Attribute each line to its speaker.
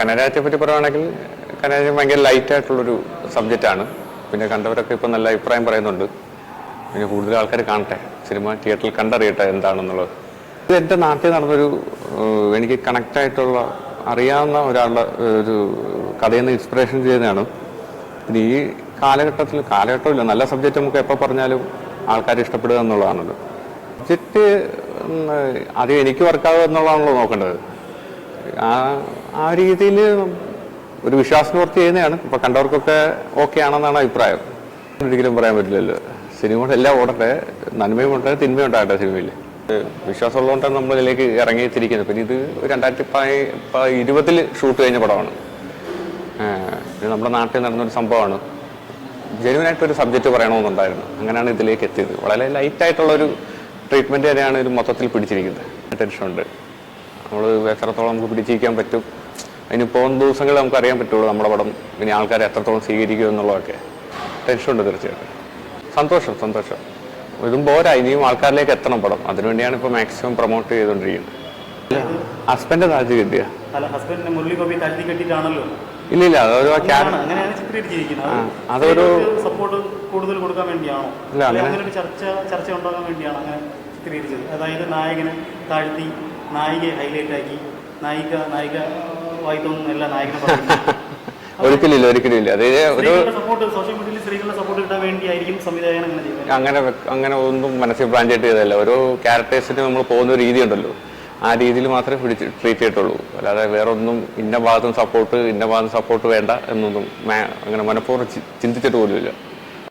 Speaker 1: കനരാജത്തെ പറ്റി പറയുകയാണെങ്കിൽ കനരാജ് ഭയങ്കര ലൈറ്റ് ആയിട്ടുള്ളൊരു സബ്ജക്റ്റാണ് പിന്നെ കണ്ടവരൊക്കെ ഇപ്പം നല്ല അഭിപ്രായം പറയുന്നുണ്ട്. പിന്നെ കൂടുതൽ ആൾക്കാർ കാണട്ടെ സിനിമ തിയേറ്ററിൽ കണ്ടറിയട്ടെ എന്താണെന്നുള്ളത്. ഇത് എന്റെ നാട്ടിൽ നടന്നൊരു എനിക്ക് കണക്റ്റ് ആയിട്ടുള്ള അറിയാവുന്ന ഒരാളുടെ ഒരു കഥയിൽ നിന്ന് ഇൻസ്പിറേഷൻ ചെയ്യുന്നതാണ്. പിന്നെ ഈ കാലഘട്ടത്തിൽ കാലഘട്ടമില്ല നല്ല സബ്ജക്റ്റ് നമുക്ക് എപ്പോൾ പറഞ്ഞാലും ആൾക്കാർ ഇഷ്ടപ്പെടുക എന്നുള്ളതാണല്ലോ. സബ്ജക്റ്റ് അത് എനിക്ക് വർക്കാവുക എന്നുള്ളതാണല്ലോ നോക്കേണ്ടത്. ആ ആ രീതിയിൽ ഒരു വിശ്വാസപൂർത്തി ചെയ്യുന്നതാണ്. ഇപ്പൊ കണ്ടവർക്കൊക്കെ ഓക്കെ ആണെന്നാണ് അഭിപ്രായം. ഒരിക്കലും പറയാൻ പറ്റില്ലല്ലോ. സിനിമ എല്ലാം ഓടട്ടെ നന്മയും ഉണ്ട് തിന്മയും ഉണ്ടാകട്ടെ സിനിമയിൽ. വിശ്വാസമുള്ളതുകൊണ്ടാണ് നമ്മൾ ഇതിലേക്ക് ഇറങ്ങി തിരിക്കുന്നത് പിന്നെ ഇത് രണ്ടായിരത്തി ഇരുപതിൽ ഷൂട്ട് കഴിഞ്ഞ പടമാണ്. നമ്മുടെ നാട്ടിൽ നടന്നൊരു സംഭവമാണ്. ജനുവനായിട്ടൊരു സബ്ജക്റ്റ് പറയണമെന്നുണ്ടായിരുന്നു. അങ്ങനെയാണ് ഇതിലേക്ക് എത്തിയത്. വളരെ ലൈറ്റ് ആയിട്ടുള്ള ഒരു ട്രീറ്റ്മെന്റ് തന്നെയാണ് ഇത് മൊത്തത്തിൽ പിടിച്ചിരിക്കുന്നത്. ടെൻഷൻ ഉണ്ട്. നമ്മൾ എത്രത്തോളം നമുക്ക് പിടിച്ചിരിക്കാൻ പറ്റും? അതിന് പോകുന്ന ദിവസങ്ങളിൽ നമുക്ക് അറിയാൻ പറ്റുള്ളൂ നമ്മുടെ പടം ഇനി ആൾക്കാരെ എത്രത്തോളം സ്വീകരിക്കും എന്നുള്ളതൊക്കെ. ടെൻഷൻ ഉണ്ട് തീർച്ചയായിട്ടും. സന്തോഷം സന്തോഷം. ഇതും പോരാ ഇനിയും ആൾക്കാരിലേക്ക് എത്തണം പടം. അതിനുവേണ്ടിയാണ് ഇപ്പോൾ മാക്സിമം പ്രൊമോട്ട് ചെയ്തുകൊണ്ടിരിക്കുന്നത്. ഹസ്ബൻഡ് താഴ്ത്തി കിട്ടിയ? ഇല്ല ഇല്ല അതൊരു അതൊരു
Speaker 2: സപ്പോർട്ട് കൂടുതൽ കൊടുക്കാൻ വേണ്ടിയാണോ?
Speaker 1: ഇല്ല, അങ്ങനെ
Speaker 2: ചർച്ച ചർച്ച ഉണ്ടാകാൻ വേണ്ടിയാണ് അങ്ങനെ ചിത്രീകരിച്ചത്. അതായത് നായകനെ താഴ്ത്തി നായികയെ ഹൈലൈറ്റ് ആക്കി. നായിക നായിക വായിത്തൊന്നും എല്ലാ നായകനെ
Speaker 1: ഒരിക്കലില്ല ഒരിക്കലില്ല അത് ഒരു
Speaker 2: സപ്പോർട്ട് സോഷ്യൽ മീഡിയയിൽ സ്ത്രീകളുടെ സപ്പോർട്ട് കിട്ടാൻ വേണ്ടിയായിരിക്കും സംവിധായകൻ അങ്ങനെ ചെയ്യുന്നത്
Speaker 1: അങ്ങനെ അങ്ങനെ ഒന്നും മനസ്സിൽ പ്ലാൻ ചെയ്തിട്ട് ചെയ്തല്ല ഓരോ ക്യാരക്ടേഴ്സിന് നമ്മൾ പോകുന്ന ഒരു രീതി ഉണ്ടല്ലോ. ആ രീതിയിൽ മാത്രമേ പിടിച്ച് ട്രീറ്റ് ചെയ്തിട്ടുള്ളൂ. അല്ലാതെ വേറെ ഒന്നും ഇന്ന ഭാഗത്തും സപ്പോർട്ട് ഇന്ന ഭാഗത്തും സപ്പോർട്ട് വേണ്ട എന്നൊന്നും അങ്ങനെ മനഃപൂർവം ചിന്തിച്ചിട്ട് പോലുമില്ല.